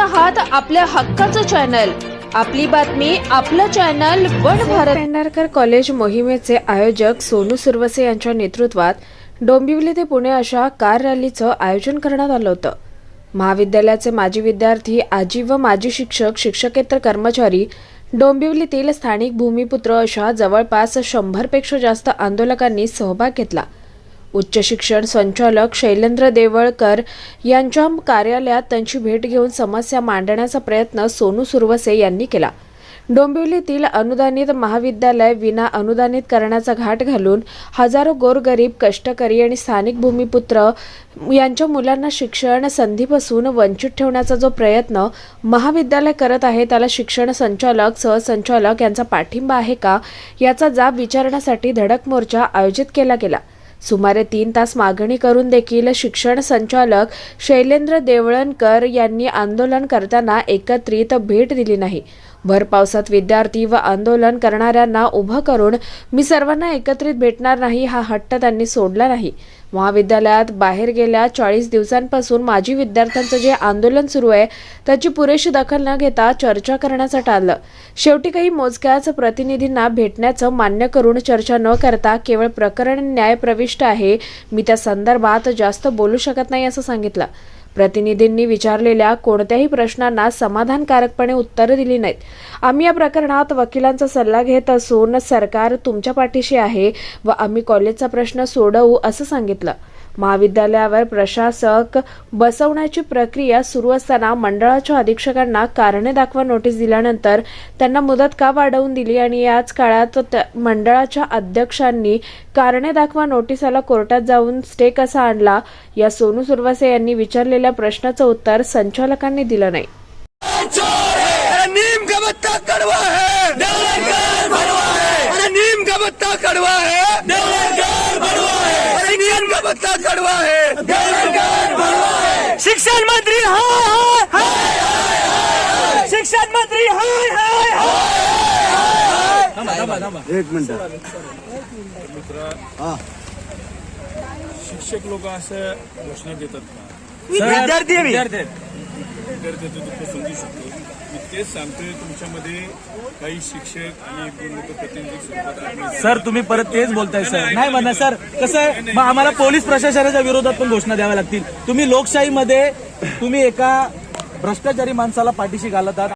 आहात आपल्या हक्काचं चॅनल आपली बातमी आपलं channel one Bharat. Pendharkar college मोहिमेचे आयोजक सोनू सुरवसे यांच्या नेतृत्वात डोंबिवली ते पुणे अशा कार रॅलीचं आयोजन करण्यात आलं होतं. महाविद्यालयाचे माजी विद्यार्थी आजी व माजी शिक्षक शिक्षकेतर कर्मचारी डोंबिवलीतील स्थानिक भूमिपुत्र अशा जवळपास शंभरपेक्षा जास्त आंदोलकांनी सहभाग घेतला. उच्च शिक्षण संचालक शैलेंद्र देवळकर यांच्या कार्यालयात त्यांची भेट घेऊन समस्या मांडण्याचा प्रयत्न सोनू सुरवसे यांनी केला. डोंबिवलीतील अनुदानित महाविद्यालय विना अनुदानित करण्याचा घाट घालून हजारो गोरगरीब कष्टकरी आणि स्थानिक भूमिपुत्र यांच्या मुलांना शिक्षण संधीपासून वंचित ठेवण्याचा जो प्रयत्न महाविद्यालय करत आहे त्याला शिक्षण संचालक सहसंचालक यांचा पाठिंबा आहे का याचा जाब विचारण्यासाठी धडक मोर्चा आयोजित केला गेला. सुमारे तीन तास मागणी करून देखील शिक्षण संचालक शैलेंद्र देवळणकर यांनी आंदोलन करताना एकत्रित भेट दिली नाही. भर पावसात विद्यार्थी व आंदोलन करणाऱ्यांना उभं करून मी सर्वांना एकत्रित भेटणार नाही हा हट्ट त्यांनी सोडला नाही. महाविद्यालयात बाहेर गेल्या चाळीस दिवसांपासून माजी विद्यार्थ्यांचं जे आंदोलन सुरू आहे त्याची पुरेशी दखल न घेता चर्चा करण्याचं टाळलं. शेवटी काही मोजक्याच प्रतिनिधींना भेटण्याचं मान्य करून चर्चा न करता केवळ प्रकरण न्यायप्रविष्ट आहे मी त्या संदर्भात जास्त बोलू शकत नाही असं सांगितलं. प्रतिनिधींनी विचारलेल्या कोणत्याही प्रश्नांना समाधानकारकपणे उत्तरं दिली नाहीत. आम्ही या प्रकरणात वकिलांचा सल्ला घेत असून सरकार तुमच्या पाठीशी आहे व आम्ही कॉलेजचा प्रश्न सोडवू असं सांगितलं. महाविद्यालयावर प्रशासक बसवण्याची प्रक्रिया सुरू असताना मंडळाच्या अधीक्षकांना कारणे दाखवा नोटीस दिल्यानंतर त्यांना मुदत का वाढवून दिली आणि याच काळात त्या- मंडळाच्या अध्यक्षांनी कारणे दाखवा नोटीसाला कोर्टात जाऊन स्टे कसा आणला या सोनू सुरवसे यांनी विचारलेल्या प्रश्नाचं उत्तर संचालकांनी दिलं नाही. नीम का पत्ता कड़वा है? पत्ता कड़वा है। अरे नीम का पत्ता कड़वा है। शिक्षण मंत्री हाय हाय शिक्षण मंत्री हाय हाय एक मिनिट। शिक्षक लोक असं घोषणा देतात विद्यार्थी आहे मी. विद्यार्थ्याचं समजू शकतो तेच सांगतोय तुमच्यामध्ये काही शिक्षक आणि एक दोन लोक प्रतिनिधी स्वरूपात आढळले. सर तुम्ही परत तेच बोलताय सर. नाही म्हणा सर. कसं आहे? मग आम्हाला पोलीस प्रशासनाच्या विरोधात पण घोषणा द्याव्या लागतील. तुम्ही लोकशाहीमध्ये तुम्ही एका भ्रष्टाचारी माणसाला पाठीशी घालत आहात.